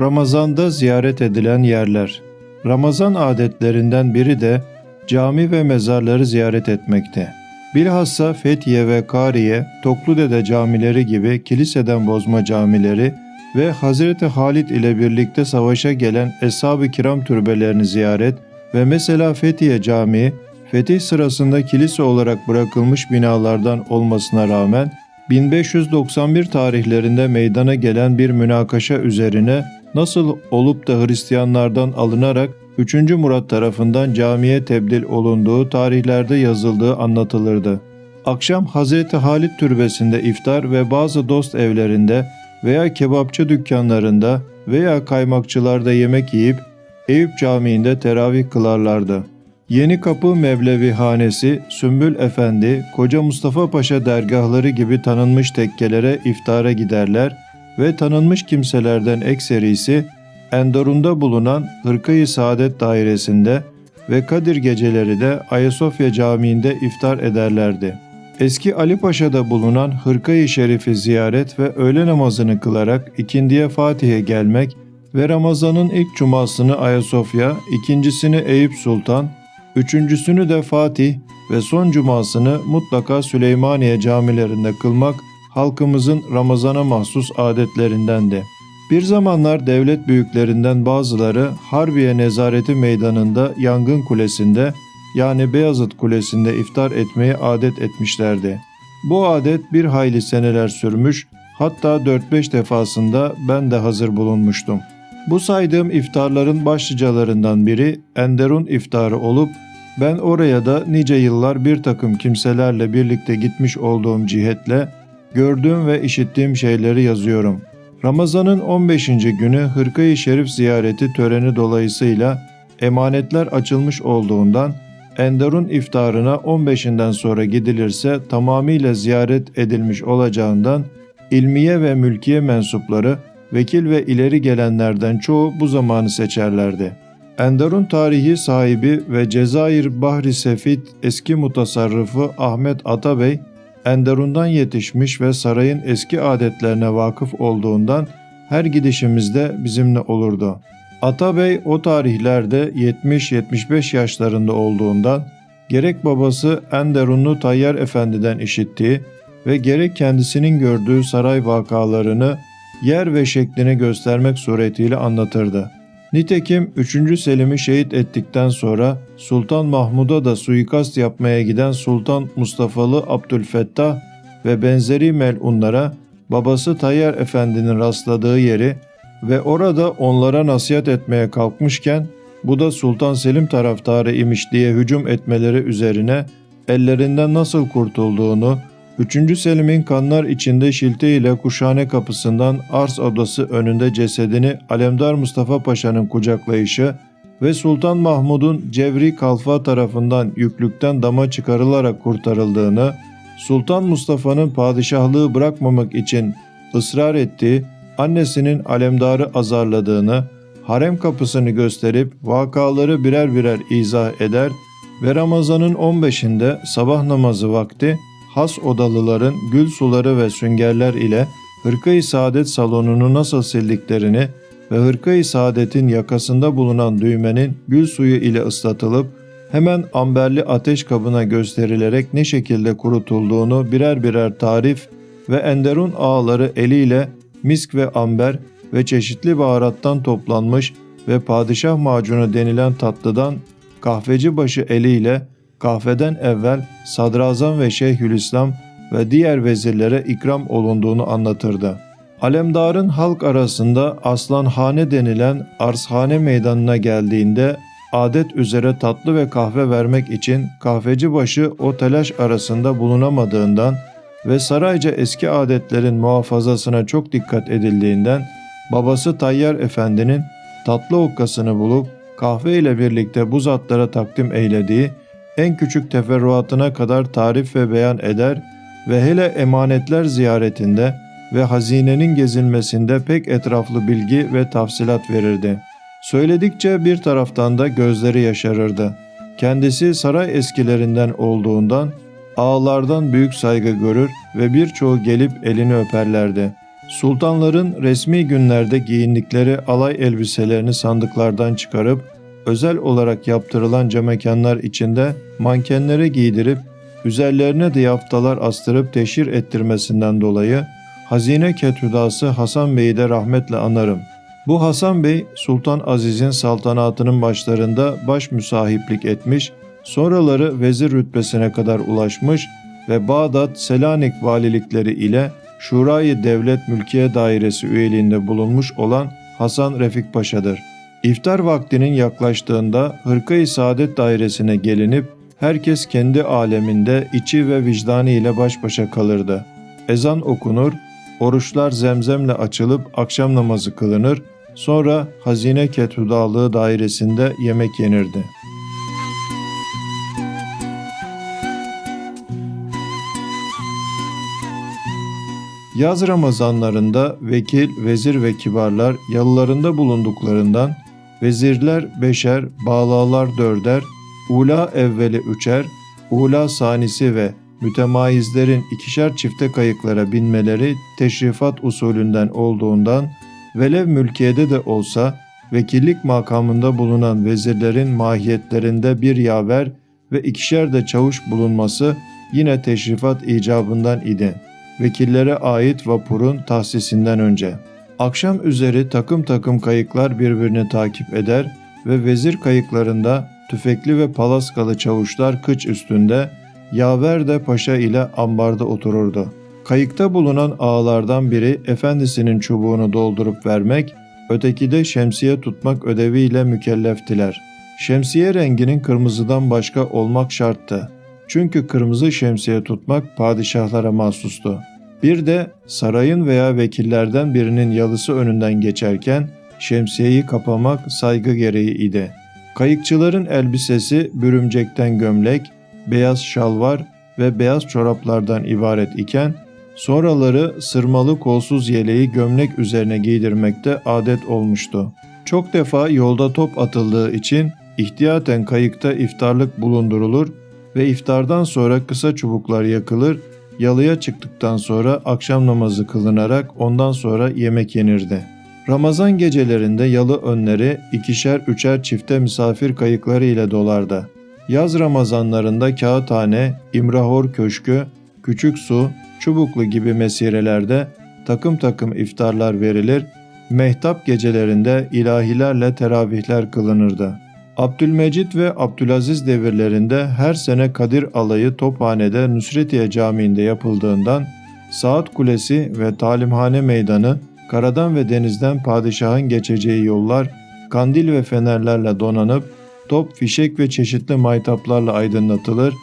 Ramazanda ziyaret edilen yerler. Ramazan adetlerinden biri de cami ve mezarları ziyaret etmekte. Bilhassa Fethiye ve Kariye, Tokludede camileri gibi kiliseden bozma camileri ve Hazreti Halit ile birlikte savaşa gelen Eshab-ı Kiram türbelerini ziyaret ve mesela Fethiye Camii, fetih sırasında kilise olarak bırakılmış binalardan olmasına rağmen 1591 tarihlerinde meydana gelen bir münakaşa üzerine nasıl olup da Hristiyanlardan alınarak 3. Murat tarafından camiye tebdil olunduğu tarihlerde yazıldığı anlatılırdı. Akşam Hazreti Halit Türbesi'nde iftar ve bazı dost evlerinde veya kebapçı dükkanlarında veya kaymakçılarda yemek yiyip Eyüp Camii'nde teravih kılarlardı. Yeni Kapı Mevlevihanesi, Sümbül Efendi, Koca Mustafa Paşa dergahları gibi tanınmış tekkelere iftara giderler ve tanınmış kimselerden ekserisi Endorun'da bulunan Hırkayı Saadet Dairesi'nde ve Kadir geceleri de Ayasofya Camii'nde iftar ederlerdi. Eski Ali Paşa'da bulunan Hırkayı Şerif'i ziyaret ve öğle namazını kılarak ikindiye Fatih'e gelmek ve Ramazan'ın ilk cumasını Ayasofya, ikincisini Eyüp Sultan, üçüncüsünü de Fatih ve son cumasını mutlaka Süleymaniye camilerinde kılmak halkımızın Ramazan'a mahsus adetlerindendi. Bir zamanlar devlet büyüklerinden bazıları Harbiye Nezareti Meydanı'nda Yangın Kulesi'nde yani Beyazıt Kulesi'nde iftar etmeyi adet etmişlerdi. Bu adet bir hayli seneler sürmüş, hatta 4-5 defasında ben de hazır bulunmuştum. Bu saydığım iftarların başlıcalarından biri Enderun iftarı olup ben oraya da nice yıllar bir takım kimselerle birlikte gitmiş olduğum cihetle gördüğüm ve işittiğim şeyleri yazıyorum. Ramazan'ın 15. günü Hırkayı Şerif ziyareti töreni dolayısıyla emanetler açılmış olduğundan Enderun iftarına 15'inden sonra gidilirse tamamıyla ziyaret edilmiş olacağından ilmiye ve mülkiye mensupları vekil ve ileri gelenlerden çoğu bu zamanı seçerlerdi. Enderun tarihi sahibi ve Cezayir Bahri Sefit eski mutasarrıfı Ahmet Atabey, Enderun'dan yetişmiş ve sarayın eski adetlerine vakıf olduğundan her gidişimizde bizimle olurdu. Atabey o tarihlerde 70-75 yaşlarında olduğundan gerek babası Enderunlu Tayyar Efendi'den işittiği ve gerek kendisinin gördüğü saray vakalarını yer ve şeklini göstermek suretiyle anlatırdı. Nitekim 3. Selim'i şehit ettikten sonra Sultan Mahmud'a da suikast yapmaya giden Sultan Mustafalı Abdülfettah ve benzeri melunlara babası Tayyar Efendi'nin rastladığı yeri ve orada onlara nasihat etmeye kalkmışken bu da Sultan Selim taraftarı imiş diye hücum etmeleri üzerine ellerinden nasıl kurtulduğunu 3. Selim'in kanlar içinde şilte ile kuşhane kapısından Ars odası önünde cesedini Alemdar Mustafa Paşa'nın kucaklayışı ve Sultan Mahmud'un Cevri Kalfa tarafından yüklükten dama çıkarılarak kurtarıldığını, Sultan Mustafa'nın padişahlığı bırakmamak için ısrar ettiği annesinin alemdarı azarladığını, harem kapısını gösterip vakaları birer birer izah eder ve Ramazan'ın 15'inde sabah namazı vakti has odalıların gül suları ve süngerler ile Hırka-i Saadet salonunu nasıl sildiklerini ve Hırka-i Saadet'in yakasında bulunan düğmenin gül suyu ile ıslatılıp hemen amberli ateş kabına gösterilerek ne şekilde kurutulduğunu birer birer tarif ve Enderun ağaları eliyle misk ve amber ve çeşitli baharattan toplanmış ve padişah macunu denilen tatlıdan kahveci başı eliyle kahveden evvel sadrazam ve şeyhülislam ve diğer vezirlere ikram olunduğunu anlatırdı. Alemdarın halk arasında aslanhane denilen arshane meydanına geldiğinde adet üzere tatlı ve kahve vermek için kahveci başı o telaş arasında bulunamadığından ve sarayca eski adetlerin muhafazasına çok dikkat edildiğinden babası Tayyar Efendi'nin tatlı okkasını bulup kahve ile birlikte bu zatlara takdim eylediği en küçük teferruatına kadar tarif ve beyan eder ve hele emanetler ziyaretinde ve hazinenin gezilmesinde pek etraflı bilgi ve tafsilat verirdi. Söyledikçe bir taraftan da gözleri yaşarırdı. Kendisi saray eskilerinden olduğundan ağalardan büyük saygı görür ve birçoğu gelip elini öperlerdi. Sultanların resmi günlerde giyindikleri alay elbiselerini sandıklardan çıkarıp özel olarak yaptırılan camekanlar içinde mankenlere giydirip üzerlerine de yaftalar astırıp teşhir ettirmesinden dolayı Hazine Ketüdası Hasan Bey'i de rahmetle anarım. Bu Hasan Bey Sultan Aziz'in saltanatının başlarında baş müsahiplik etmiş, sonraları vezir rütbesine kadar ulaşmış ve Bağdat Selanik valilikleri ile Şurayı Devlet Mülkiye Dairesi üyeliğinde bulunmuş olan Hasan Refik Paşa'dır. İftar vaktinin yaklaştığında Hırkayı Saadet Dairesi'ne gelinip herkes kendi aleminde içi ve vicdanı ile baş başa kalırdı. Ezan okunur, oruçlar zemzemle açılıp akşam namazı kılınır, sonra Hazine Kethudalığı dairesinde yemek yenirdi. Yaz Ramazanlarında vekil, vezir ve kibarlar yalılarında bulunduklarından vezirler beşer, bağlalar dörder, ula evveli üçer, ula sanisi ve mütemayizlerin ikişer çifte kayıklara binmeleri teşrifat usulünden olduğundan velev mülkiyede de olsa vekillik makamında bulunan vezirlerin mahiyetlerinde bir yaver ve ikişer de çavuş bulunması yine teşrifat icabından idi. Vekillere ait vapurun tahsisinden önce. Akşam üzeri takım takım kayıklar birbirini takip eder ve vezir kayıklarında tüfekli ve palaskalı çavuşlar kıç üstünde, yaver de paşa ile ambarda otururdu. Kayıkta bulunan ağalardan biri efendisinin çubuğunu doldurup vermek, öteki de şemsiye tutmak ödeviyle mükelleftiler. Şemsiye renginin kırmızıdan başka olmak şarttı. Çünkü kırmızı şemsiye tutmak padişahlara mahsustu. Bir de sarayın veya vekillerden birinin yalısı önünden geçerken şemsiyeyi kapamak saygı gereği idi. Kayıkçıların elbisesi bürümcekten gömlek, beyaz şalvar ve beyaz çoraplardan ibaret iken sonraları sırmalı kolsuz yeleği gömlek üzerine giydirmekte adet olmuştu. Çok defa yolda top atıldığı için ihtiyaten kayıkta iftarlık bulundurulur ve iftardan sonra kısa çubuklar yakılır, yalıya çıktıktan sonra akşam namazı kılınarak ondan sonra yemek yenirdi. Ramazan gecelerinde yalı önleri ikişer üçer çifte misafir kayıkları ile dolardı. Yaz Ramazanlarında Kağıthane, İmrahor Köşkü, Küçük Su, Çubuklu gibi mesirelerde takım takım iftarlar verilir, mehtap gecelerinde ilahilerle teravihler kılınırdı. Abdülmecit ve Abdülaziz devirlerinde her sene Kadir alayı Tophane'de Nusretiye Camii'nde yapıldığından Saat Kulesi ve Talimhane Meydanı karadan ve denizden padişahın geçeceği yollar kandil ve fenerlerle donanıp top, fişek ve çeşitli maytaplarla aydınlatılır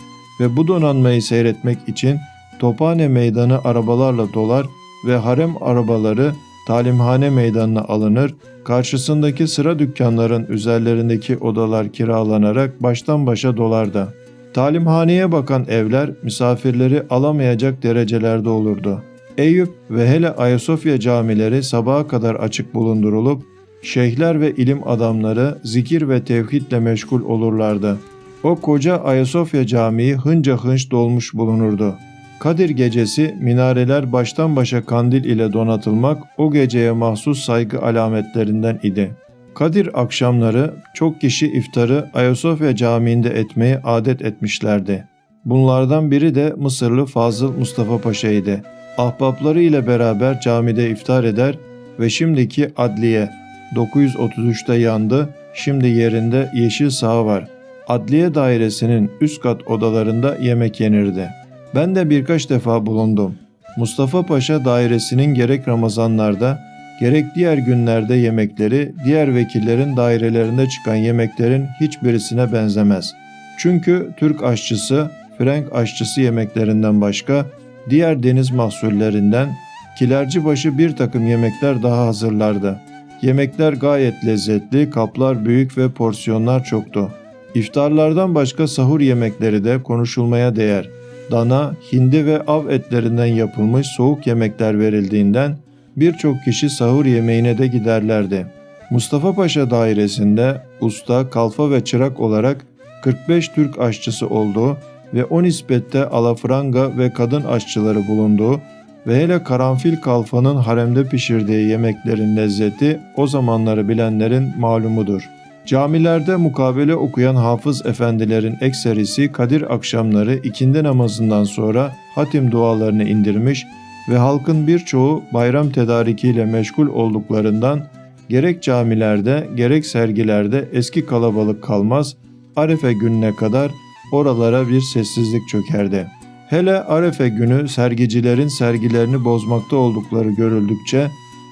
ve bu donanmayı seyretmek için Tophane Meydanı arabalarla dolar ve harem arabaları talimhane meydanına alınır, karşısındaki sıra dükkanların üzerlerindeki odalar kiralanarak baştan başa dolardı. Talimhaneye bakan evler misafirleri alamayacak derecelerde olurdu. Eyüp ve hele Ayasofya camileri sabaha kadar açık bulundurulup, şeyhler ve ilim adamları zikir ve tevhidle meşgul olurlardı. O koca Ayasofya camii hınca hınç dolmuş bulunurdu. Kadir gecesi minareler baştan başa kandil ile donatılmak o geceye mahsus saygı alametlerinden idi. Kadir akşamları çok kişi iftarı Ayasofya Camii'nde etmeyi adet etmişlerdi. Bunlardan biri de Mısırlı Fazıl Mustafa Paşa idi. Ahbapları ile beraber camide iftar eder ve şimdiki adliye 933'te yandı, şimdi yerinde yeşil saha var. Adliye dairesinin üst kat odalarında yemek yenirdi. Ben de birkaç defa bulundum. Mustafa Paşa dairesinin gerek Ramazanlarda gerek diğer günlerde yemekleri diğer vekillerin dairelerinde çıkan yemeklerin hiçbirisine benzemez. Çünkü Türk aşçısı, Frank aşçısı yemeklerinden başka diğer deniz mahsullerinden kilercibaşı bir takım yemekler daha hazırlardı. Yemekler gayet lezzetli, kaplar büyük ve porsiyonlar çoktu. İftarlardan başka sahur yemekleri de konuşulmaya değer. Dana, hindi ve av etlerinden yapılmış soğuk yemekler verildiğinden birçok kişi sahur yemeğine de giderlerdi. Mustafa Paşa dairesinde usta, kalfa ve çırak olarak 45 Türk aşçısı olduğu ve o nispette alafranga ve kadın aşçıları bulunduğu ve hele karanfil kalfanın haremde pişirdiği yemeklerin lezzeti o zamanları bilenlerin malumudur. Camilerde mukabele okuyan hafız efendilerin ekserisi Kadir akşamları ikindi namazından sonra hatim dualarını indirmiş ve halkın birçoğu bayram tedarikiyle meşgul olduklarından gerek camilerde gerek sergilerde eski kalabalık kalmaz, Arefe gününe kadar oralara bir sessizlik çökerdi. Hele Arefe günü sergicilerin sergilerini bozmakta oldukları görüldükçe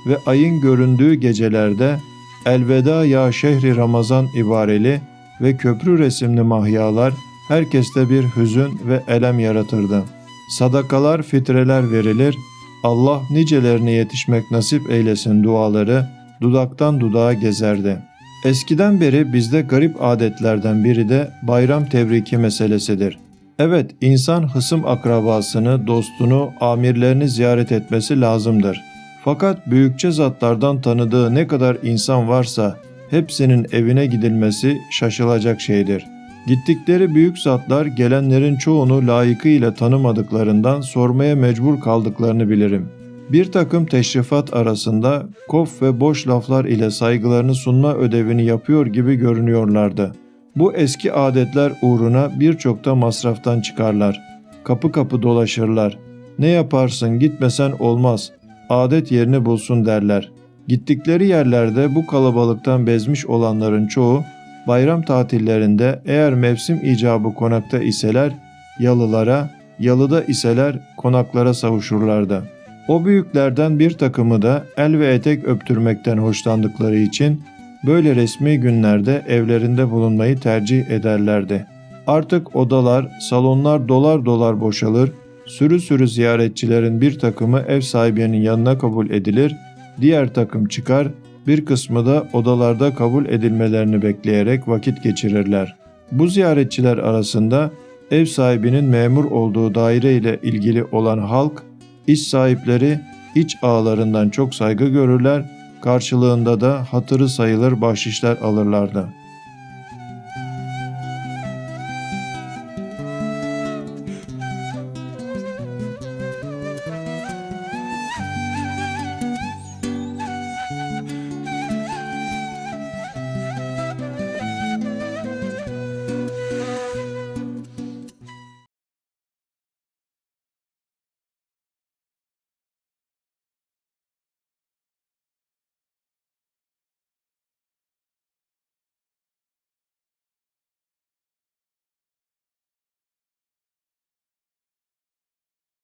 ve ayın göründüğü gecelerde Elveda ya şehri Ramazan ibareli ve köprü resimli mahyalar herkeste bir hüzün ve elem yaratırdı. Sadakalar, fitreler verilir, Allah nicelerine yetişmek nasip eylesin duaları dudaktan dudağa gezerdi. Eskiden beri bizde garip adetlerden biri de bayram tebriki meselesidir. Evet, insan hısım akrabasını, dostunu, amirlerini ziyaret etmesi lazımdır. Fakat büyükçe zatlardan tanıdığı ne kadar insan varsa hepsinin evine gidilmesi şaşılacak şeydir. Gittikleri büyük zatlar gelenlerin çoğunu layıkıyla tanımadıklarından sormaya mecbur kaldıklarını bilirim. Bir takım teşrifat arasında kof ve boş laflar ile saygılarını sunma ödevini yapıyor gibi görünüyorlardı. Bu eski adetler uğruna birçok da masraftan çıkarlar. Kapı kapı dolaşırlar. Ne yaparsın gitmesen olmaz. Adet yerini bulsun derler. Gittikleri yerlerde bu kalabalıktan bezmiş olanların çoğu bayram tatillerinde eğer mevsim icabı konakta iseler yalılara, yalıda iseler konaklara savuşurlardı. O büyüklerden bir takımı da el ve etek öptürmekten hoşlandıkları için böyle resmi günlerde evlerinde bulunmayı tercih ederlerdi. Artık odalar, salonlar dolar dolar boşalır, sürü sürü ziyaretçilerin bir takımı ev sahibinin yanına kabul edilir, diğer takım çıkar, bir kısmı da odalarda kabul edilmelerini bekleyerek vakit geçirirler. Bu ziyaretçiler arasında ev sahibinin memur olduğu daire ile ilgili olan halk, iş sahipleri iç ağlarından çok saygı görürler, karşılığında da hatırı sayılır bahşişler alırlardı.